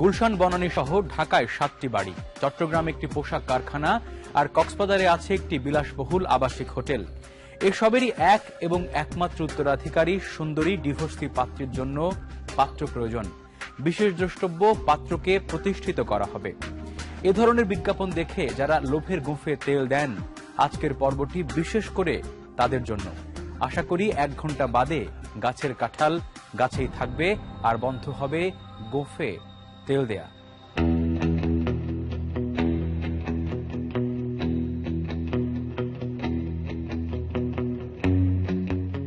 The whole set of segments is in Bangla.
গুলশান বনানী সহ ঢাকায় সাতটি বাড়ি। চট্টগ্রামে একটি পোশাক কারখানা আর কক্সবাজারে আছে একটি বিলাসবহুল আবাসিক হোটেল। এসবেরই এক এবং একমাত্র উত্তরাধিকারী সুন্দরী ডিভোর্সি পাত্রের জন্য পাত্র প্রয়োজন। বিশেষ দ্রষ্টব্য পাত্রকে প্রতিষ্ঠিত করা হবে। এ ধরনের বিজ্ঞাপন দেখে যারা লোভের গুঁফে তেল দেন, আজকের পর্বটি বিশেষ করে তাদের জন্য। আশা করি এক ঘণ্টা বাদে গাছের কাঁঠাল গাছেই থাকবে আর বন্ধ হবে গোফে তেল দেয়া।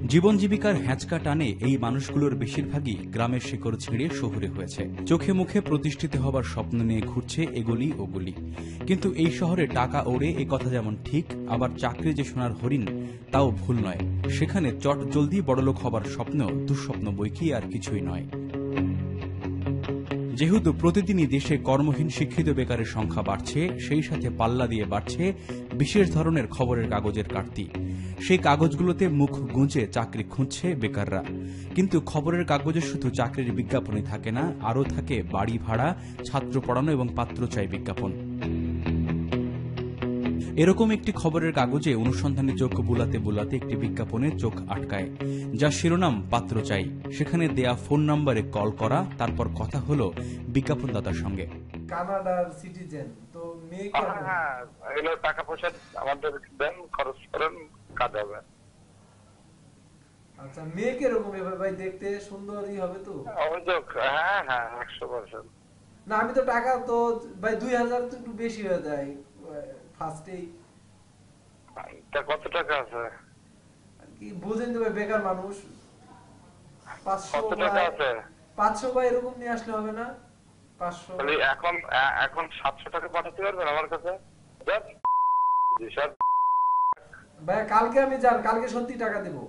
জীবন জীবিকার হ্যাঁচকা টানে এই মানুষগুলোর বেশিরভাগই গ্রামের শিকড় ছিঁড়ে শহরে হয়েছে। চোখে মুখে প্রতিষ্ঠিত হবার স্বপ্ন নিয়ে ঘুরছে এগুলি ওগুলি। কিন্তু এই শহরে টাকা ওড়ে এ কথা যেমন ঠিক, আবার চাকরি যে সোনার হরিণ, তাও ভুল নয়। সেখানে চট জলদি বড়লোক হবার স্বপ্ন, দুঃস্বপ্ন বই কি আর কিছুই নয়। যেহেতু প্রতিদিনই দেশে কর্মহীন শিক্ষিত বেকারের সংখ্যা বাড়ছে, সেই সাথে পাল্লা দিয়ে বাড়ছে বিশেষ ধরনের খবরের কাগজের কাটতি। সেই কাগজগুলোতে মুখ গুঁজে চাকরি খুঁজছে বেকাররা। কিন্তু খবরের কাগজে শুধু চাকরির বিজ্ঞাপনই থাকে না, আরও থাকে বাড়ি ভাড়া, ছাত্র পড়ানো এবং পাত্র চাই বিজ্ঞাপন। এরকম একটি খবরের কাগজে অনুসন্ধানী চোখ বুলাতে বুলাতে একটি বিজ্ঞাপনে চোখ আটকায় যা শিরোনাম পাত্র চাই। সেখানে দেয়া ফোন নম্বরে কল করা তারপর কথা হলো বিজ্ঞাপনদাতার সঙ্গে। কানাডার সিটিজেন তো মেয়ে হ্যাঁ টাকা পয়সা আমাদের দেন খরচ করেন কাজ হবে। আচ্ছা মেয়ে কীরকম এভাবে ভাই দেখতে সুন্দরই হবে তো? হ্যাঁ হ্যাঁ একশো পার্সেন্ট। না আমি তো টাকা তো ভাই দুই হাজার তো একটু বেশি হয়ে যায়। ফার্স্টেই তা কত টাকা আছে? কি বুঝেন তো বেকার মানুষ। কত টাকা আছে? পাঁচশো বা এরকম নিয়ে আসলে হবে না। পাঁচশো। তাহলে এখন এখন সাতশো টাকা পাঠাতে পারবেন আমার কাছে? ভাই কালকে আমি যান কালকে সত্যি টাকা দেবো।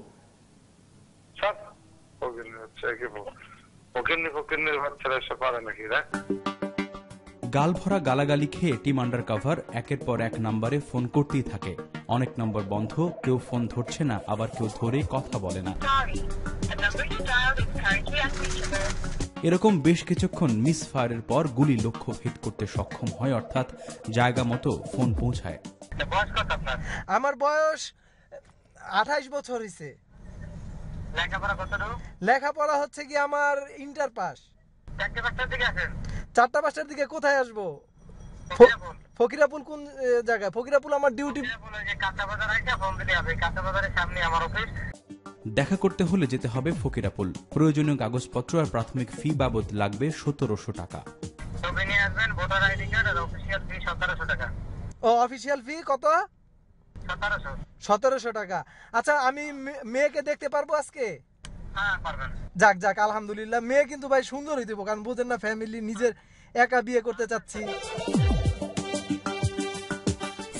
স্যার ফকিরনি হচ্ছে কি ফকিরনি ফকিরনির বাচ্চারা এসব পারে নাকি দেখ গাল ভরা গালাগালি খেয়ে টিম আন্ডার কাভার একের পর এক নম্বরে ফোন করতেই থাকে। অনেক নম্বর বন্ধ কেউ ফোন ধরছে না আবার কেউ ধরে কথা বলে না. এরকম বেশ কিছুক্ষণ মিস ফায়ারের পর গুলি লক্ষ্য ভেদ করতে সক্ষম হয় অর্থাৎ জায়গা মতো ফোন পৌঁছায়। বয়স কত আপনার আমার বয়স আঠাইশ বছর হয়েছে লেখাপড়া হচ্ছে কি আমার ইন্টার পাস দিকে আছেন চারটা পাঁচটার দিকে কোথায় আসব? ফকিরাপুল। ফকিরাপুল কোন জায়গায়? ফকিরাপুল আমার ডিউটি দেখা করতে হলে যেতে হবে ফকিরাপুল। প্রয়োজনীয় কাগজপত্র আর প্রাথমিক ফি বাবদ লাগবে সতেরোশো টাকা। ও অফিসিয়াল ফি কত? সতেরোশো। টাকা। আচ্ছা আমি মেয়েকে দেখতে পারব আজকে? যাক যাক, আলহামদুলিল্লাহ। মেয়ে কিন্তু ভাই সুন্দর হইতে কারণ বুঝেন না ফ্যামিলি নিজের একা বিয়ে করতে চাচ্ছি।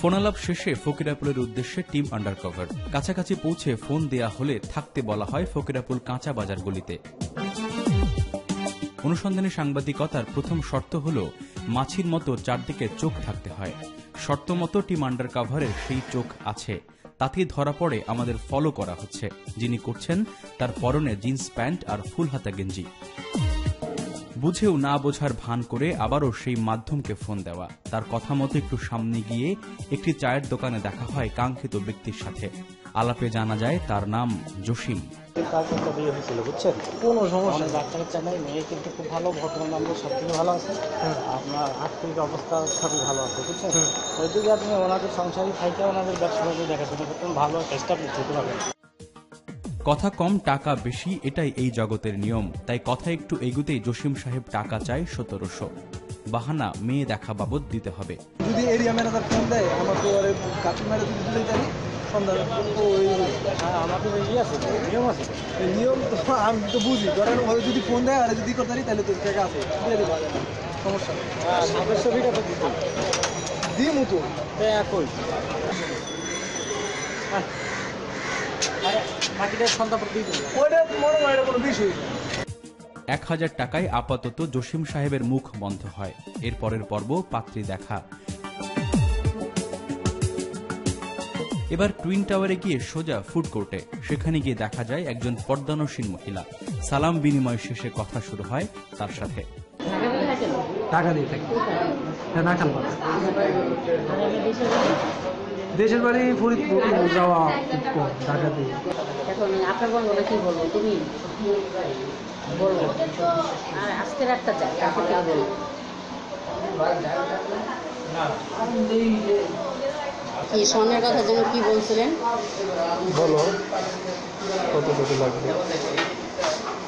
ফোনালাপ শেষে ফকিরাপুলের উদ্দেশ্যে টিম আন্ডার কভার কাছাকাছি পৌঁছে ফোন দেয়া হলে থাকতে বলা হয় ফকিরাপুল কাঁচা বাজার গলিতে। অনুসন্ধানী সাংবাদিকতার প্রথম শর্ত হল, মাছির মতো চারদিকে চোখ থাকতে হয়। শর্ত মতো টিম আন্ডার কাভারের সেই চোখ আছে। তাতেই ধরা পড়ে আমাদের ফলো করা হচ্ছে, যিনি করছেন তার পরনে জিন্স প্যান্ট আর ফুল হাতা গেঞ্জি। বুঝেও না বোঝার ভান করে আবারও সেই মাধ্যমকে ফোন দেওয়া। তার কথা মতো একটু সামনে গিয়ে একটি চায়ের দোকানে দেখা হয় কাঙ্ক্ষিত ব্যক্তির সাথে। আলাপে জানা যায় তার নাম জসিম। তার বিয়ে হয়েছিল বুঝছেন কোনো সমস্যা মেয়ে কিন্তু খুব ভালো ভদ্র নম্বর সব থেকে ভালো আছে। আপনার আর্থিক অবস্থা সবই ভালো আছে বুঝছেন? ওইদিকে আপনি ওনাদের সংসারী ওনাদের ব্যবসা বাণিজ্য দেখাশোনা করতেন ভালো পারবেন। কথা কম টাকা বেশি এটাই এই জগতের নিয়ম। তাই কথা একটু এগুতেই জসিম সাহেব টাকা চায় সতেরোশো। বাহানা মেয়ে দেখা বাবদ দিতে হবে। যদি এরিয়া ম্যানেজার ফোন দেয় আমার তো হ্যাঁ তো, নিয়ম তো। তো আমি তো বুঝি ধরেন ওই যদি ফোন দেয় আর যদি করতে তাহলে তো আছে সমস্যা নেই। হ্যাঁ তো দিত দিয়ে মতো একই। হ্যাঁ। এক হাজার টাকায় আপাতত জসিম সাহেবের মুখ বন্ধ হয়। এরপরের পর্ব পাত্রী দেখা। এবার টুইন টাওয়ারে গিয়ে সোজা ফুড কোর্টে। সেখানে গিয়ে দেখা যায় একজন পর্দানসীন মহিলা। সালাম বিনিময় শেষে কথা শুরু হয় তার সাথে। টাকা দিয়ে থাকি। দেশের বাড়ি? ফরিদপুর যাওয়া দিয়ে। এখন আপনার বলব না কি বলব? তুমি বলব আর আজকে রাতটা চাই কালকে থেকে বলব? কি স্বর্ণের কথা যেন কি বলছিলেন? বলো কতটুকু লাগবে?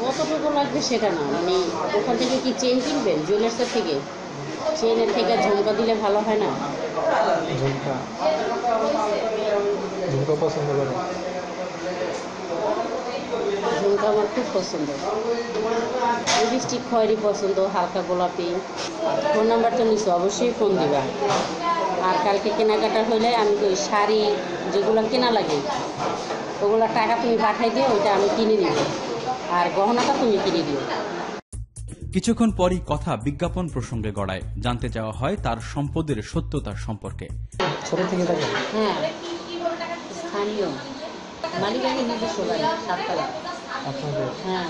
কতটুকু লাগবে সেটা না মানে ওখান থেকে কি চেন কিনবেন? জুয়েলার্সের থেকে? চেনের থেকে ঝুমকা দিলে ভালো হয় না? ঝুমকা। ঝুমকা পছন্দ করো? ঝুমকা আমার খুব পছন্দ। লিপস্টিক খয়েরি পছন্দ হালকা গোলাপি। ফোন নাম্বার তো নিচ্ছি অবশ্যই ফোন দিবা। আর কালকে কেনাকাটা হলে আমি ওই শাড়ি যেগুলো কেনা লাগে ওগুলো টাকা তুমি পাঠাই দিও ওইটা আমি কিনে নিব। আর গহনাটা তুমি কিনে দিও। কিছুক্ষণ পরই কথা বিজ্ঞাপন প্রসঙ্গে গড়ায়। জানতে চাওয়া হয় তার সম্পদের সত্যতা সম্পর্কে। ছোট থেকে হ্যাঁ স্থানীয়। মালিকানি নিজস্ব বাড়ি সাততলা। আপনাদের? হ্যাঁ।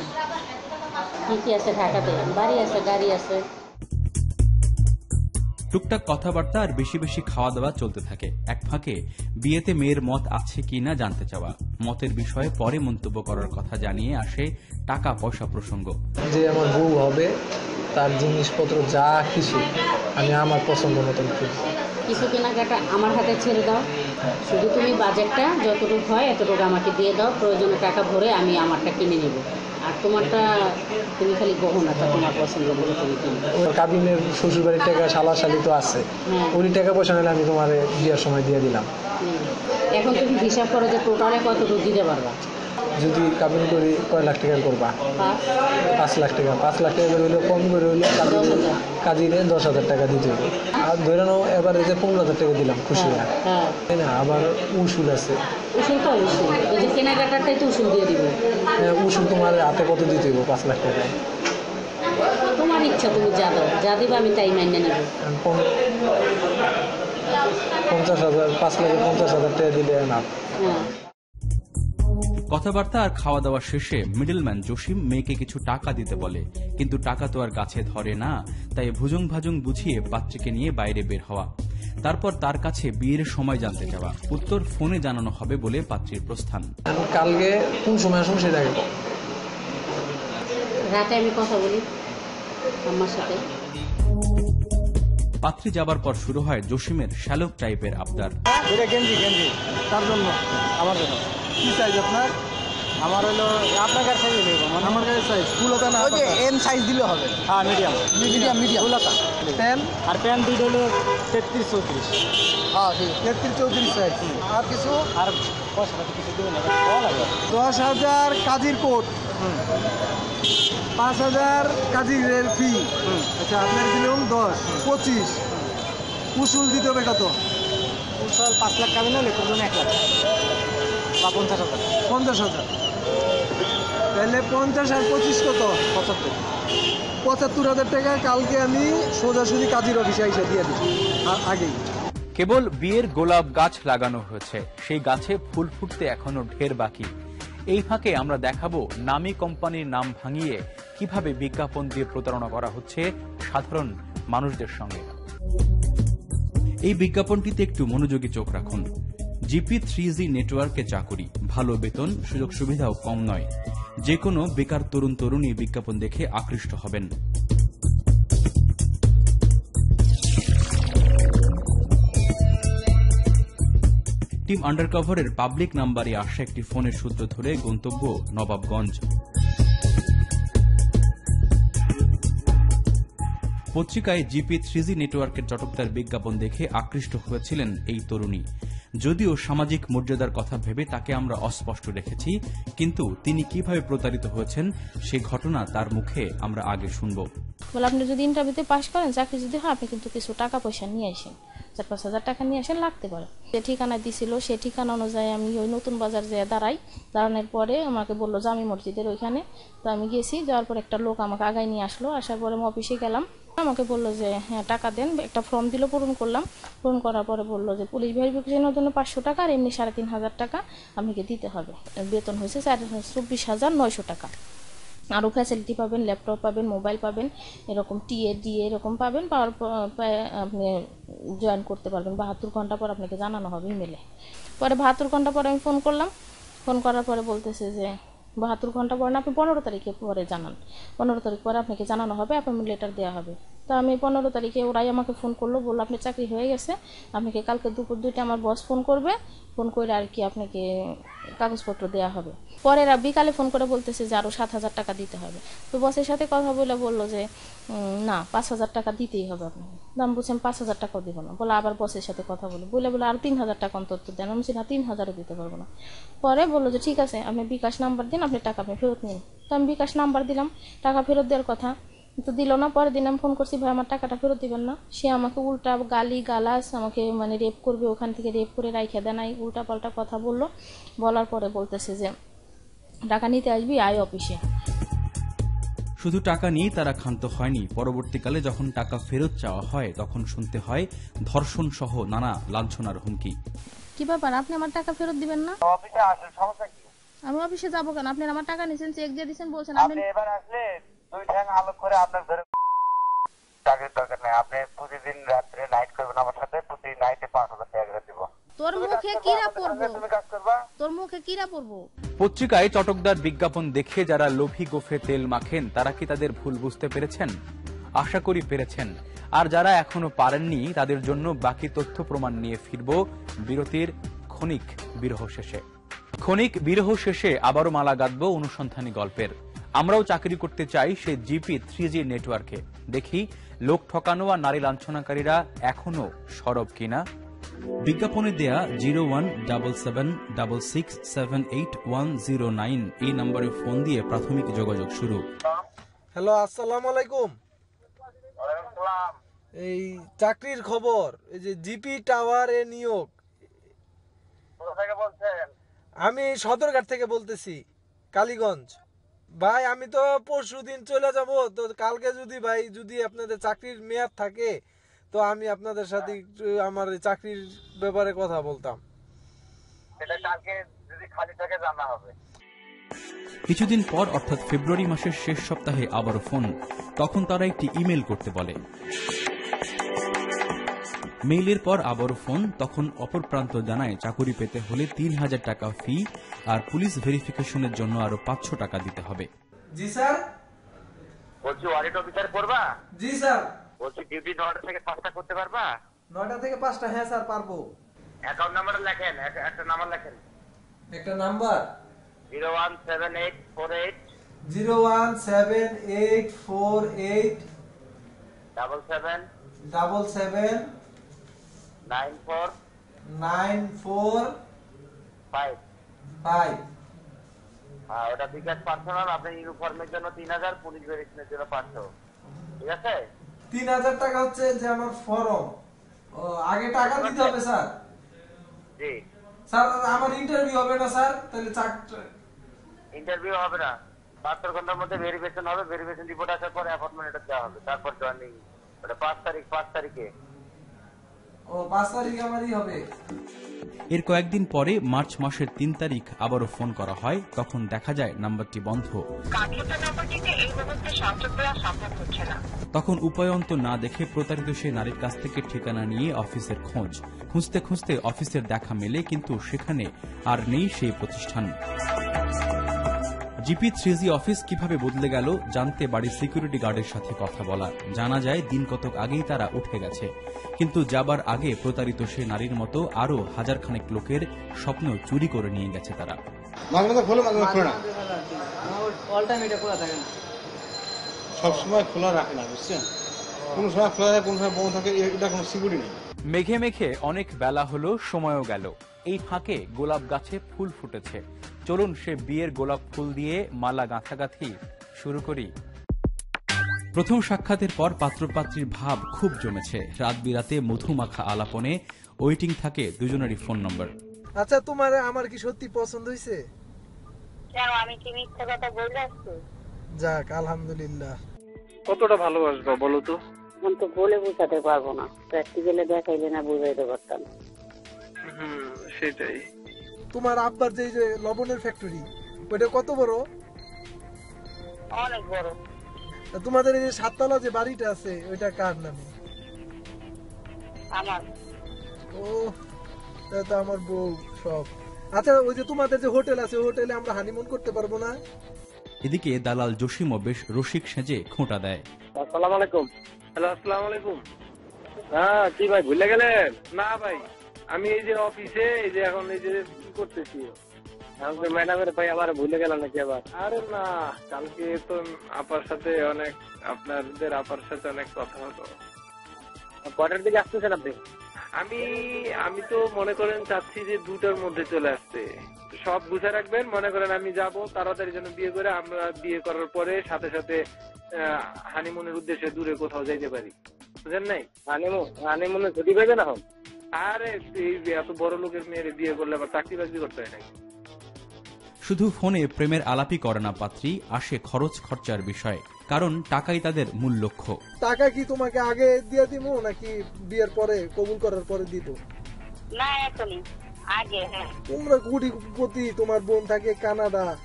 কী কী আছে ঢাকাতে? বাড়ি আছে গাড়ি আছে। টুকটাক কথাবার্তা আর বেশি বেশি খাওয়া দাওয়া চলতে থাকে। এক ফাঁকে, বিয়েতে মেয়ের মত আছে কি না জানতে চাওয়া। মতের বিষয়ে পরে মন্তব্য করার কথা জানিয়ে আসে টাকা পয়সা প্রসঙ্গ। যে আমার বউ হবে, তার জিনিসপত্র যা কিছু আমি আমার পছন্দ মতন কিছু কেনাকাটা আমার হাতে ছেড়ে দাও। শুধু তুমি বাজেটটা যতটুকু হয় এতটুকু আমাকে দিয়ে দাও। প্রয়োজনে টাকা ভরে আমি আমারটা কিনে নেব। আর তোমারটা তুমি খালি গহনাটা তোমার পছন্দ করে তুমি কিনবে। কাবিনের শ্বশুর বাড়ির টাকা শালা শালি তো আছে। হ্যাঁ। উনি টাকা পয়সা নিলে আমি তোমার বিয়ের সময় দিয়ে দিলাম। এখন তুমি হিসাব করো যে টোটালে কতটুকু দিতে পারবা। যদি কাবিন করি কয় লাখ টাকা করবা? পাঁচ লাখ টাকা। পাঁচ লাখ টাকা করে হইলে কম করে হইলে দশ হাজার। দশ হাজার টাকা দিতে হবে। আর ধরে নাও এবার যে পনেরো হাজার টাকা দিলাম খুশি হ্যাঁ। না হ্যাঁ। তাই না? আবার উসুল আছে। উসুল তো অবশ্যই। এই যে কেনাকাটাটাই তো উসুল দিয়ে দিবে। হ্যাঁ, উসুল তোমার হাতে কত দিতে হবে? পাঁচ লাখ টাকা। তোমার ইচ্ছা তুমি যা দাও। যা দিবে আমি তাই মাইনে নেব। পঞ্চাশ হাজার পাঁচ লাখে পঞ্চাশ হাজার টাকা দিলে না হ্যাঁ। কথাবার্তা আর খাওয়া দাওয়া শেষে মিডলম্যান জসিম মেয়েকে কিছু টাকা দিতে বলে। কিন্তু টাকা তো আর গাছে ধরে না তাই ভুজুং ভাজুং বুঝিয়ে পাত্রীকে নিয়ে বাইরে বের হওয়া। তারপর তার কাছে বিয়ের সময় জানতে যাওয়া। উত্তর ফোনে জানানো হবে বলে পাত্রীর প্রস্থান। কালকে কোন সময় আসুন সেটা রাতে আমি কথা বলি আমার সাথে। পাত্রী যাবার পর শুরু হয় জসিমের শ্যালক টাইপের আবদার। এটা গেঞ্জি গেঞ্জি। তার জন্য আমার জন্য। কি সাইজ আপনার? আমার হলো আপনার কাছে সাইজ নেব মানে আমার কাছে সাইজ ফুলতা না ওই যে এম সাইজ দিলে হবে। হ্যাঁ মিডিয়াম মিডিয়াম মিডিয়াম ফুলাতা প্যান আর প্যান্ট দুইটা হলো তেত্রিশ চৌত্রিশ। হ্যাঁ ঠিক। তেত্রিশ চৌত্রিশ সাইজ আর কিছু? আর দশ হাজার কাজীর কোট। পাঁচ হাজার কাজীর রেল ফি আচ্ছা আপনার দিলাম দশ পঁচিশ। উসুল দিতে হবে কত উৎসব পাঁচ লাখ কামিন হলে জন্য এক লাখ। বা পঞ্চাশ হাজার? পঞ্চাশ হাজার। তাহলে পঞ্চাশ আর পঁচিশ কত? পঁচাত্তর। পঁচাত্তর হাজার টাকা কালকে আমি সোজাসুজি কাজীর অফিসে এসে দিয়ে দিই আগেই। কেবল বিয়ের গোলাপ গাছ লাগানো হয়েছে সেই গাছে ফুল ফুটতে এখনও ঢের বাকি। এই ফাঁকে আমরা দেখাবো নামী কোম্পানির নাম ভাঙিয়ে কীভাবে বিজ্ঞাপন দিয়ে প্রতারণা করা হচ্ছে সাধারণ মানুষদের সঙ্গে। এই বিজ্ঞাপনটিতে একটু মনোযোগী চোখ রাখুন। জিপি থ্রি জি নেটওয়ার্কে চাকুরি, ভালো বেতন সুযোগ সুবিধাও কম নয়। যে কোনো বেকার তরুণ তরুণী বিজ্ঞাপন দেখে আকৃষ্ট হবেন। টিম আন্ডারকভারের পাবলিক নাম্বারে আসা একটি ফোনের সূত্র ধরে গন্তব্য নবাবগঞ্জ। পত্রিকায় জিপি থ্রিজি নেটওয়ার্কের চটকদার বিজ্ঞাপন দেখে আকৃষ্ট হয়েছিলেন এই তরুণী। যদিও সামাজিক মর্যাদার কথা ভেবে তাকে আমরা অস্পষ্ট রেখেছি, কিন্তু তিনি কীভাবে প্রতারিত হয়েছেন সে ঘটনা তার মুখে আমরা আগে শুনব। আপনি যদি ইন্টারভিউতে পাশ করেন, চাকরি যদি হয়, আপনি কিন্তু কিছু টাকা পয়সা নিয়ে আসেন। চার পাঁচ হাজার টাকা নিয়ে আসেন লাগতে পারে। যে ঠিকানা দিছিল, সে ঠিকানা অনুযায়ী আমি ওই নতুন বাজার যেয়ে দাঁড়াই। দাঁড়ানোর পরে আমাকে বলল, জামি মসজিদের ওইখানে। তো আমি গেছি, যাওয়ার পর একটা লোক আমাকে আগায় নিয়ে আসলো। আসার পরে আমি অফিসে গেলাম। আমাকে বলল যে হ্যাঁ টাকা দেন। একটা ফর্ম দিল, পূরণ করলাম। পূরণ করার পরে বলল যে, পুলিশ ভেরিফিকেশনের জন্য পাঁচশো টাকা আর এমনি সাড়ে তিন হাজার টাকা আমাকে দিতে হবে। বেতন হয়েছে চার চব্বিশ হাজার নয়শো টাকা। আরও ফ্যাসিলিটি পাবেন ল্যাপটপ পাবেন মোবাইল পাবেন, এরকম টিএ ডিএ এরকম পাবেন, পাওয়ার আপনি জয়েন করতে পারবেন। বাহাত্তর ঘণ্টা পর আপনাকে জানানো হবে ইমেলে পরে বাহাত্তর ঘণ্টা পরে আমি ফোন করলাম। ফোন করার পরে বলতেছে যে, বাহাত্তর ঘণ্টা পরে না, আপনি পনেরো তারিখে পরে জানান। পনেরো তারিখ পরে আপনাকে জানানো হবে অ্যাপয়েন্টমেন্ট লেটার দেওয়া হবে। তো আমি পনেরো তারিখে ওরাই আমাকে ফোন করল, বলল, আপনি চাকরি হয়ে গেছে, আপনাকে কালকে দুপুর দুইটা আমার বস ফোন করবে। ফোন করে আর কি আপনাকে কাগজপত্র দেওয়া হবে। পরে বিকালে ফোন করে বলতেছে যে আরও সাত হাজার টাকা দিতে হবে। তো বসের সাথে কথা বলে বলল যে না, পাঁচ হাজার টাকা দিতেই হবে আপনাকে। দাম বলছেন পাঁচ হাজার টাকাও দেবো না। বলে আবার বসের সাথে কথা বলে। বলে বলে, আর তিন হাজার টাকা অন্তত দেন। আমি না, তিন হাজারও দিতে পারব না। পরে বলল যে, ঠিক আছে আপনি বিকাশ নাম্বার দিন, আপনি টাকা আপনি ফেরত নিন। তো আমি বিকাশ নাম্বার দিলাম, টাকা ফেরত দেওয়ার কথা। তো দিল না পরের দিন আমি ফোন করছি ভাই আমার টাকাটা ফেরত দিবেন না। সে আমাকে উল্টা গালি গালাস আমাকে মানে রেপ করবে ওখান থেকে রেপ করে রাইখে দেয় নাই উল্টা পাল্টা কথা বলল। বলার পরে বলতেছে যে টাকা নিতে আসবি আয় অফিসে। শুধু টাকা নিয়েই তারা ক্ষান্ত হয়নি। পরবর্তীকালে যখন টাকা ফেরত চাওয়া হয় তখন শুনতে হয় ধর্ষণ সহ নানা লাঞ্ছনার হুমকি। কি ব্যাপার? আপনি আমার টাকা ফেরত দিবেন না? অফিসে আসলে সমস্যা কি? আমি অফিসে যাব কেন? আপনি আমার টাকা নিয়েছেন চেক দিয়ে দিয়েছেন বলছেন আপনি আপনি এবার আসলে দুই ঠ্যাং আলোক করে আপনার ধরে চাকরির দরকার নেই। আপনি প্রতিদিন রাত্রে নাইট করবেন আমার সাথে প্রতি নাইটে পাঁচ হাজার টাকা দিব। তোর মুখে কিরা পড়ব? তুমি কাজ করবা। তোর মুখে কিরা পড়ব? পত্রিকায় চটকদার বিজ্ঞাপন দেখে যারা লোভী গোফে তেল মাখেন তারা কি তাদের ভুল বুঝতে পেরেছেন? আশা করি পেরেছেন। আর যারা এখনও পারেননি তাদের জন্য বাকি তথ্য প্রমাণ নিয়ে ফিরব বিরতির ক্ষণিক বিরহ শেষে। ক্ষণিক বিরহ শেষে আবারও মালা গাঁথব অনুসন্ধানী গল্পের। আমরাও চাকরি করতে চাই সে জিপি থ্রি জি নেটওয়ার্কে। দেখি লোক ঠকানো আর নারী লাঞ্ছনাকারীরা এখনও সরব কিনা। বিজ্ঞাপনে দেয়া zero one double seven double six seven eight one zero nine এই নম্বরে ফোন দিয়ে প্রাথমিক যোগাযোগ শুরু। হ্যালো আসসালামু আলাইকুম। এই চাকরির খবর এই যে জিপি টাওয়ার এ নিয়োগ। কোথা থেকে বলছেন? আমি সদরঘাট থেকে বলতেছি কালীগঞ্জ। ভাই আমি তো পরশু দিন চলে যাব। তো কালকে যদি ভাই যদি আপনাদের চাকরির মেয়াদ থাকে তো আমি আপনাদের সাথে একটু আমার চাকরির ব্যাপারে কথা বলতাম। সেটা কালকে যদি খালি থাকে জানা হবে। কিছুদিন পর অর্থাৎ ফেব্রুয়ারি মাসের শেষ সপ্তাহে আবারও ফোন তখন তারা একটি ইমেল করতে বলে। মেইলের পর আবারও ফোন তখন অপর প্রান্ত জানায় চাকুরি পেতে হলে তিন হাজার টাকা ফি আর পুলিশ ভেরিফিকেশনের জন্য আরও পাঁচশো টাকা দিতে হবে। জি স্যার। বলছি অডিট অফিসার করবা? জি স্যার। বলছি ডিউটি নটা থেকে পাঁচটা করতে পারবা? নয়টা থেকে পাঁচটা হ্যাঁ স্যার পারব। অ্যাকাউন্ট নাম্বার লেখেন একটা নাম্বার লেখেন। একটা number? Zero one seven eight four eight. Zero one seven eight four eight. Double seven. Double seven nine four nine four five five হ্যাঁ ওটা বিকাশ পার্সোনাল আপনার ইউনিফর্মের জন্য তিন হাজার পুলিশ ভেরিফিকেশনের জন্য পাঁচশো। ঠিক আছে? তিন হাজার টাকা হচ্ছে যে আমার ফর্ম আগে টাকা দিতে হবে স্যার। জি। স্যার আমার ইন্টারভিউ হবে না স্যার। তাহলে ইন্টারভিউ হবে না। বাহাত্তর ঘণ্টার মধ্যে ভেরিফিকেশন হবে। ভেরিফিকেশন রিপোর্ট আসার পরে অ্যাপয়েন্টমেন্ট দেওয়া হবে। তারপর জয়েনিং ওটা পাঁচ তারিখ পাঁচ তারিখে। ও পাঁচ তারিখে আমারই হবে। এর কয়েকদিন পরে মার্চ মাসের তিন তারিখ আবারও ফোন করা হয় তখন দেখা যায় নাম্বারটি বন্ধ। কাঙ্ক্ষিত নম্বরটিতে এই মুহূর্তে সংযোগ দেওয়া সম্ভব হচ্ছে না। তখন উপায়ন্ত না দেখে প্রতারিত সে নারীর কাছ থেকে ঠিকানা নিয়ে অফিসের খোঁজ। খুঁজতে খুঁজতে অফিসের দেখা মেলে কিন্তু সেখানে আর নেই সেই প্রতিষ্ঠান। জিপি থ্রিজি অফিস কীভাবে বদলে গেল জানতে বাড়ির সিকিউরিটি গার্ডের সাথে কথা বলা। জানা যায় দিন কতক আগেই তারা উঠে গেছে। কিন্তু যাবার আগে প্রতারিত সে নারীর মতো আরও হাজার খানেক লোকের স্বপ্ন চুরি করে নিয়ে গেছে তারা। মাঝে মাঝে খোলে মাঝে মাঝে খোলে না। অল টাইম এটা খোলা থাকে না সবসময় খোলা রাখে না বুঝছেন? কোনো সময় খোলা থাকে কোনো সময় বন্ধ থাকে এটা কোনো সিকিউরিটি নেই। মেঘে মেঘে অনেক বেলা হলো সময়ও গেল। এই ফাঁকে গোলাপ গাছে ফুল ফুটেছে। চলুন সে বিয়ের গোলাপ ফুল দিয়ে মালা গাঁথাগাঁথি শুরু করি। প্রথম সাক্ষাতের পর পাত্রপাত্রীর ভাব খুব জমেছে। রাত বিরাতে মধুমাখা আলাপনে ওয়েটিং থাকে দুজনেরই ফোন নম্বর। আচ্ছা তোমার আমার কি সত্যি পছন্দ হয়েছে কেন? আমি কি মিথ্যে কথা বলে আসছি যাক আলহামদুলিল্লাহ। কতটা ভালোবাসবা বলো তো? এখন তো বলে বোঝাতে পারব না। প্র্যাকটিক্যালে দেখাইলে না বুঝাইতে পারতাম। হুম সেটাই। তোমার আব্বার যে যে লবণের ফ্যাক্টরি ওইটা কত বড়? অনেক বড়। তোমাদের এই যে সাততলা যে বাড়িটা আছে ওইটা কার নামে? আমার। ও তো আমার বউ সব। আচ্ছা ওই যে তোমাদের যে হোটেল আছে হোটেলে আমরা হানিমুন করতে পারব না? এদিকে দালাল জসিমও বেশ রসিক সেজে খোঁটা দেয়। আসসালামু আলাইকুম। হ্যালো আসসালামু আলাইকুম। হ্যাঁ কি ভাই ভুলে গেলেন? না ভাই আমি এই যে অফিসে এই যে এখন এই যে করতেছি। আমাকে ম্যাডামের ভাই আবার ভুলে নাকি আবার? আরে না কালকে তো আপার সাথে অনেক আপনাদের আপার সাথে অনেক কথা হলো কটার দিকে আসতেছেন আপনি? আমি আমি তো মনে করেন চাচ্ছি যে দুটোর মধ্যে চলে আসতে। সব বুঝে রাখবেন মনে করেন আমি যাব তাড়াতাড়ি যেন বিয়ে করে আমরা বিয়ে করার পরে সাথে সাথে হানিমুনের উদ্দেশ্যে দূরে কোথাও যাইতে পারি। বুঝেন নাই? হানিমুন হানিমুনে ছুটি পাইবে না হন আরে এই এত বড় লোকের মেয়ের বিয়ে করলে আবার চাকরি বাকরি করতে হয় নাকি? শুধু ফোনে প্রেমের আলাপই করে না পাত্রী। আসে খরচ খরচার বিষয় কারণ টাকাই তাদের মূল লক্ষ্য। টাকা কি তোমাকে আগে দিয়ে দিব নাকি বিয়ের পরে কবুল করার পরে দিব? না এখনই। আগে হ্যাঁ। তোমরা কোটিপতি তোমার বোন থাকে কানাডা।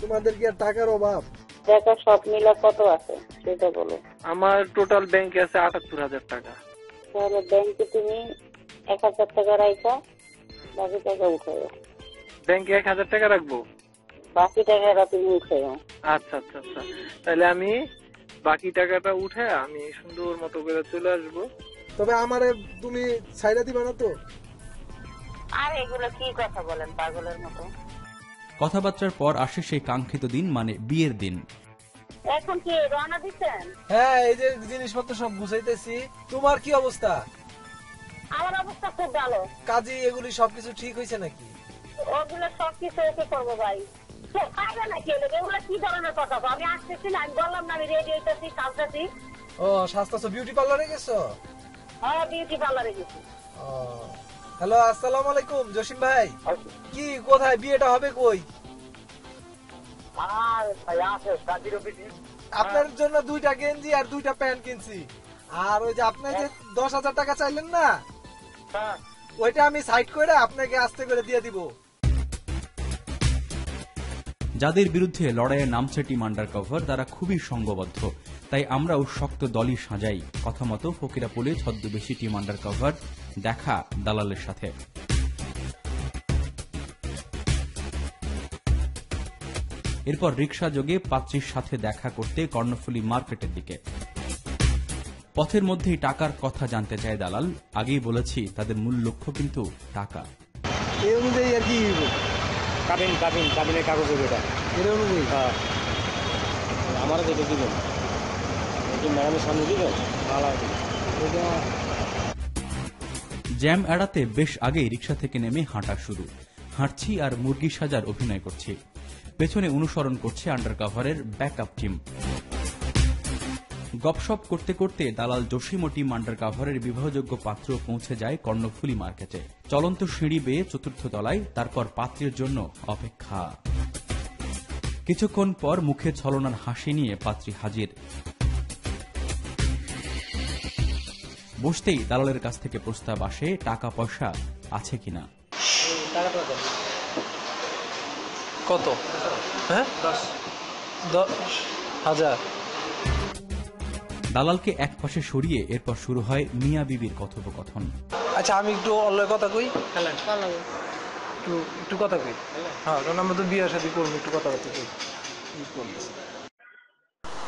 তোমাদের কি আর টাকার অভাব? দেখো সব মিলে কত আছে সেটা বলো। আমার টোটাল ব্যাংকে আছে আটাত্তর হাজার টাকা। তাহলে ব্যাংকে তুমি এক হাজার টাকা রাখা বাকি টাকা উঠাও ব্যাংকে এক হাজার টাকা রাখব? বাকি টাকাটা তুমি উঠাও আচ্ছা আচ্ছা আচ্ছা। তাহলে আমি বাকি টাকাটা উঠে আমি সুন্দর মতো করে চলে আসব। তবে আমারে তুমি ছাইরা দিবা না তো? আর এগুলো কি কথা বলেন পাগলের মতো? কথাবার্তার পর আসে সেই কাঙ্ক্ষিত দিন মানে বিয়ের দিন। এখন কি রওনা দিচ্ছেন? হ্যাঁ এই যে জিনিসপত্র সব গুছাইতেছি। তোমার কি অবস্থা? আমার অবস্থা খুব ভালো। কাজী এগুলি সবকিছু ঠিক হয়েছে নাকি? ওগুলো সব কিছু এসে করব ভাই। খাবে না কি এগুলো কি ধরনের কথা আমি আসতেছি না আমি বললাম না আমি রেডি হইতেছি কালতেছি। ও স্বাস্থ্য বিউটি পার্লারে গেছো? হ্যাঁ বিউটি পার্লারে গেছি। ও হ্যালো আসসালামু আলাইকুম জসিম ভাই। কি কোথায়? বিয়েটা হবে কই? আর আপনার জন্য দুইটা গেঞ্জি আর দুইটা প্যান্ট কিনছি। আর ওই যে আপনি যে দশ হাজার টাকা চাইলেন না হ্যাঁ ওইটা আমি সাইড করে আপনাকে আস্তে করে দিয়ে দিব। যাদের বিরুদ্ধে লড়াইয়ে নামছে টিম আন্ডার কভার তারা খুবই সঙ্গবদ্ধ। তাই আমরাও শক্ত দলই সাজাই। কথা মতো ফকিরা ফকিরাপুলে ছদ্মবেশী টিম আন্ডার কভার দেখা দালালের সাথে। এরপর রিক্সা যোগে পাত্রীর সাথে দেখা করতে কর্ণফুলী মার্কেটের দিকে। পথের মধ্যেই টাকার কথা জানতে চায় দালাল। আগেই বলেছি তাদের মূল লক্ষ্য কিন্তু টাকা। এই অনুযায়ী আর কি কাবিন কাবিন কাবিনের কাগজের এটা। এর অনুযায়ী? হ্যাঁ। আমার যেটা দিবেন। কি ম্যাডামের সামনে দিবেন ভালো জ্যাম এড়াতে বেশ আগেই রিক্সা থেকে নেমে হাঁটা শুরু। হাঁটছি আর মুরগি সাজার অভিনয় করছি। পেছনে অনুসরণ করছে আন্ডারকভারের ব্যাকআপ টিম গপসপ করতে করতে দালাল জসিম ও টিম আন্ডারকভারের বিবাহযোগ্য পাত্র পৌঁছে যায় কর্ণফুলী মার্কেটে। চলন্ত সিঁড়ি বেয়ে চতুর্থ তলায় তারপর পাত্রের জন্য অপেক্ষা। কিছুক্ষণ পর মুখে ছলনার হাসি নিয়ে পাত্রী হাজির। বসতেই দালালের কাছ থেকে প্রস্তাব আসে টাকা পয়সা আছে কিনা। কত? হ্যাঁ? দশ। হাজার। দালালকে এক পাশে সরিয়ে এরপর শুরু হয় মিয়া বিবির কথোপকথন। আচ্ছা আমি একটু অল্প কথা কই? একটু একটু কথা কই? হ্যাঁ কারণ আমরা তো বিয়ের সাথে করব একটু কথা কথা কই? কি করতেছি?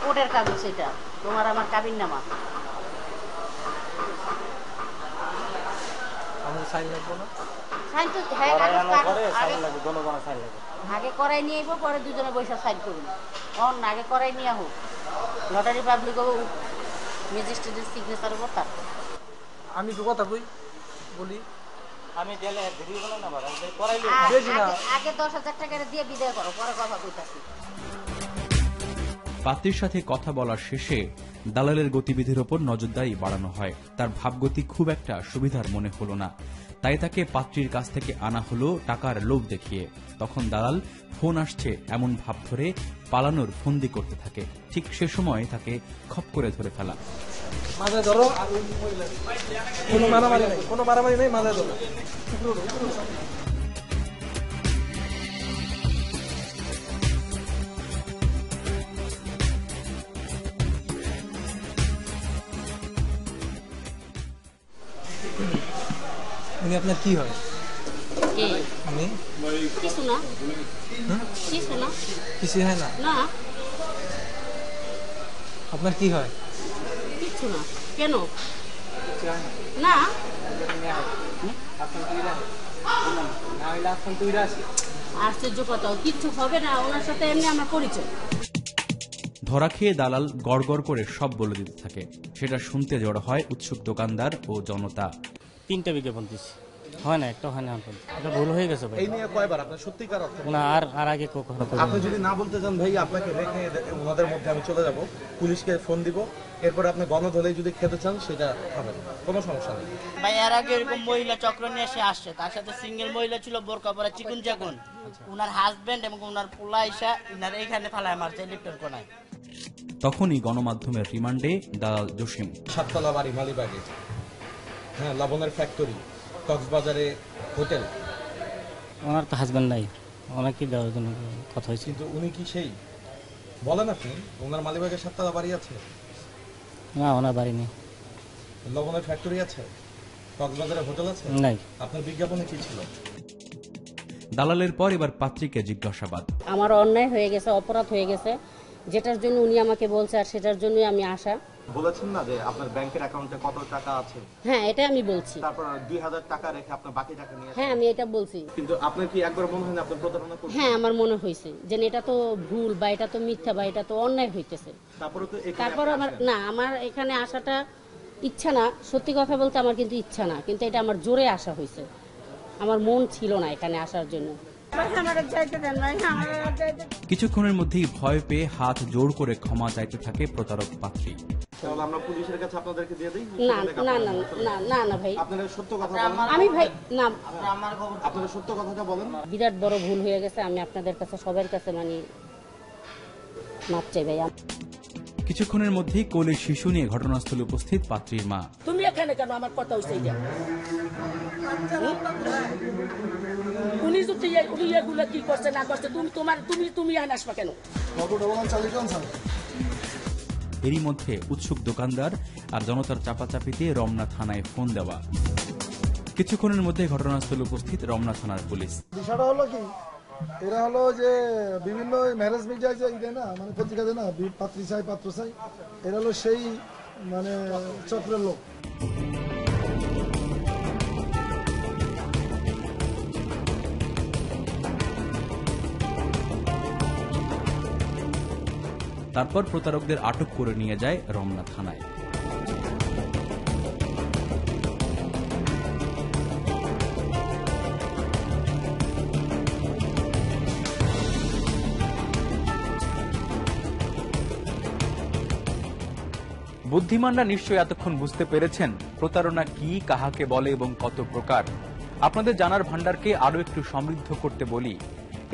কোটের কাগজ এটা। তোমার আমার কাবিন নামা। আমার সাইন লাগবো না? সাইন তো হ্যাঁ আগে লাগবে জনগণের সাইন লাগবে। আগে করাই নিয়ে পরে দুজনে বৈশা সাইন করুন অন আগে করাই নিয়ে হোক নটারি পাবলিক ম্যাজিস্ট্রেটের সিগনেচার উপর তার। আমি দু কথা কই বলি। আমি গেলে ভিডিও বলে না বাবা করাইলে বেশি না। আগে- আগে দশ হাজার টাকা দিয়ে বিদায় করো পরে কথা কইতাছি। পাত্রীর সাথে কথা বলার শেষে দালালের গতিবিধির ওপর নজরদারি বাড়ানো হয়। তার ভাবগতি খুব একটা সুবিধার মনে হলো না। তাই তাকে পাত্রীর কাছ থেকে আনা হলো টাকার লোভ দেখিয়ে। তখন দালাল ফোন আসছে এমন ভাব ধরে পালানোর ফন্দি করতে থাকে। ঠিক সে সময় তাকে খপ করে ধরে ফেলা। মাথায় ধরো। কোনো মারামারি নেই, কোনো মারামারি নেই, মাথায় ধরো। উনি আপনার কি হয়? উনি? কিছু না। কিছু না। কিছু হয় না? না। আপনার কি হয়? কিচ্ছু না। কেন? না। আশ্চর্য কথা কিচ্ছু হবে না। ওনার সাথে এমনি আমার পরিচয়। ধরা খেয়ে দালাল গড়গড় করে সব বলে দিতে থাকে। সেটা শুনতে জড়ো হয় উৎসুক দোকানদার ও জনতা। তিনটা বিজ্ঞাপন দিচ্ছি হয় না একটা হয় না এখন এটা ভুল হয়ে গেছে ভাই। এই নিয়ে কয়বার? আপনার সত্যিকার অর্থ? না আর আর আগে কখনো আপনি যদি না বলতে চান ভাই আপনাকে রেখে ওনাদের মধ্যে আমি চলে যাব। পুলিশকে ফোন দিব। এরপরে আপনি গণধ হলেই যদি খেতে চান সেটা খাবেন কোনো সমস্যা নেই। ভাই এর আগে এরকম মহিলা চক্র নিয়ে এসে আসছে। তার সাথে সিঙ্গেল মহিলা ছিল বোরকা পরা চিকুন চাকুন। উনার হাজবেন্ড এবং উনার পোলা ইসা উনার এইখানে ফালায় মারছে লিপ্টন কোনায়। তখনই গণমাধ্যমের রিমান্ডে দালাল জসিম। সাততলা বাড়ি মালিবাগে। হ্যাঁ লবণের ফ্যাক্টরি কক্সবাজারে হোটেল ওনার তো হাজব্যান্ড নাই। ওনাকে দেওয়ার জন্য কথা হয়েছে। কিন্তু উনি কি সেই? বলেন আপনি ওনার মালিবাগে সাততলা বাড়ি আছে? না ওনার বাড়ি নেই। লবণের ফ্যাক্টরি আছে? কক্সবাজারে হোটেল আছে? নাই। আপনার বিজ্ঞাপনে কি ছিল? দালালের পর এবার পাত্রীকে জিজ্ঞাসাবাদ। আমার অন্যায় হয়ে গেছে অপরাধ হয়ে গেছে। যেটার জন্য উনি আমাকে বলছে আর সেটার জন্যই আমি আসা। বলেছেন না যে আপনার ব্যাংকের অ্যাকাউন্টে কত টাকা আছে? হ্যাঁ এটা আমি বলছি। তারপর দুই হাজার টাকা রেখে আপনার বাকি টাকা নিয়ে হ্যাঁ আমি এটা বলছি। কিন্তু আপনার কি একবার মনে হয় না প্রতারণা করছেন? হ্যাঁ আমার মনে হয়েছে যে এটা তো ভুল বা এটা তো মিথ্যা বা এটা তো অন্যায় হইতেছে। তারপরে তো তারপর আমার না আমার এখানে আসাটা ইচ্ছা না। সত্যি কথা বলতে আমার কিন্তু ইচ্ছা না কিন্তু এটা আমার জোরে আসা হয়েছে। আমার মন ছিল না এখানে আসার জন্য। কিছুক্ষণের মধ্যেই ভয় পেয়ে হাত জোর করে ক্ষমা চাইতে থাকে প্রতারক পাত্রী। তাহলে আমরা পুলিশের কাছে আপনাদেরকে দিয়ে দিই? না না না না না না ভাই। আপনারা সত্য কথা বলেন। আমি ভাই না। আমার খবর আপনারা সত্য কথাটা বলেন। বিরাট বড় ভুল হয়ে গেছে আমি আপনাদের কাছে সবার কাছে মানে মাপ চাই ভাই কিছুক্ষণের মধ্যেই কোলে শিশু নিয়ে ঘটনাস্থলে উপস্থিত পাত্রীর মা। তুমি এখানে কেন? আমার কথা হয়েছে এটা উনি যদি উনি এগুলো কি করছে না করছে তুমি তোমার তুমি তুমি আইন আসবা কেন? এরই মধ্যে উৎসুক দোকানদার আর জনতার চাপাচাপিতে রমনা থানায় ফোন দেওয়া। কিছুক্ষণের মধ্যে ঘটনাস্থলে উপস্থিত রমনা থানার পুলিশ। বিষয়টা হলো কি? এরা হলো যে বিভিন্ন ম্যারেজ মিডিয়া যে দেয় না মানে পত্রিকা না পাত্রী চাই, পাত্র চাই, এরা হলো সেই মানে চক্রের লোক। তারপর প্রতারকদের আটক করে নিয়ে যায় রমনা থানায়। বুদ্ধিমানরা নিশ্চয়ই এতক্ষণ বুঝতে পেরেছেন প্রতারণা কি, কাহাকে বলে এবং কত প্রকার। আপনাদের জানার ভান্ডারকে আরও একটু সমৃদ্ধ করতে বলি।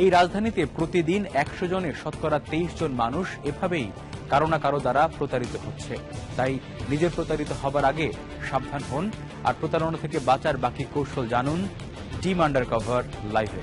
এই রাজধানীতে প্রতিদিন একশো জনের শতকরা তেইশ জন মানুষ এভাবেই কারও না কারও দ্বারা প্রতারিত হচ্ছে। তাই নিজে প্রতারিত হবার আগে সাবধান হন আর প্রতারণা থেকে বাঁচার বাকি কৌশল জানুন। টিম আন্ডার কভার লাইভে।